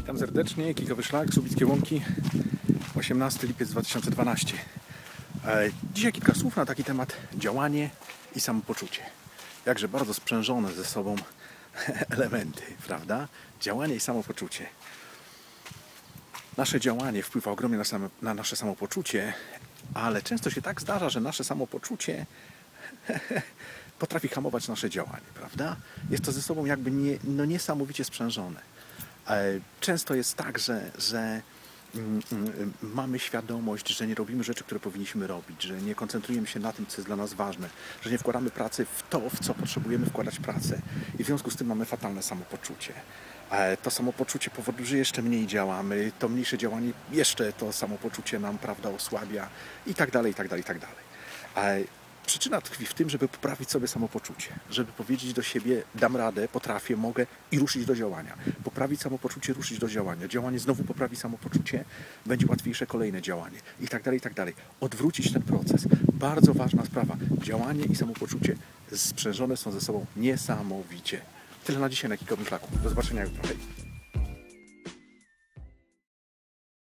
Witam serdecznie, Kikowy Szlak, Subickie Łąki, 18 lipiec 2012. E, Dzisiaj kilka słów na taki temat działanie i samopoczucie. Jakże bardzo sprzężone ze sobą elementy, prawda? Działanie i samopoczucie. Nasze działanie wpływa ogromnie na, same, na nasze samopoczucie, ale często się tak zdarza, że nasze samopoczucie potrafi hamować nasze działanie, prawda? Jest to ze sobą jakby nie, no niesamowicie sprzężone. E, Często jest tak, że, że mm, mm, mamy świadomość, że nie robimy rzeczy, które powinniśmy robić, że nie koncentrujemy się na tym, co jest dla nas ważne, że nie wkładamy pracy w to, w co potrzebujemy wkładać pracę i w związku z tym mamy fatalne samopoczucie. E, To samopoczucie powoduje, że jeszcze mniej działamy, to mniejsze działanie jeszcze to samopoczucie nam, prawda, osłabia i tak dalej, i tak dalej, i tak dalej. Przyczyna tkwi w tym, żeby poprawić sobie samopoczucie, żeby powiedzieć do siebie, dam radę, potrafię, mogę i ruszyć do działania. Poprawić samopoczucie, ruszyć do działania. Działanie znowu poprawi samopoczucie, będzie łatwiejsze kolejne działanie i tak dalej, i tak dalej. Odwrócić ten proces. Bardzo ważna sprawa. Działanie i samopoczucie sprzężone są ze sobą niesamowicie. Tyle na dzisiaj na Kikowym Szlaku. Do zobaczenia jutro. Hej.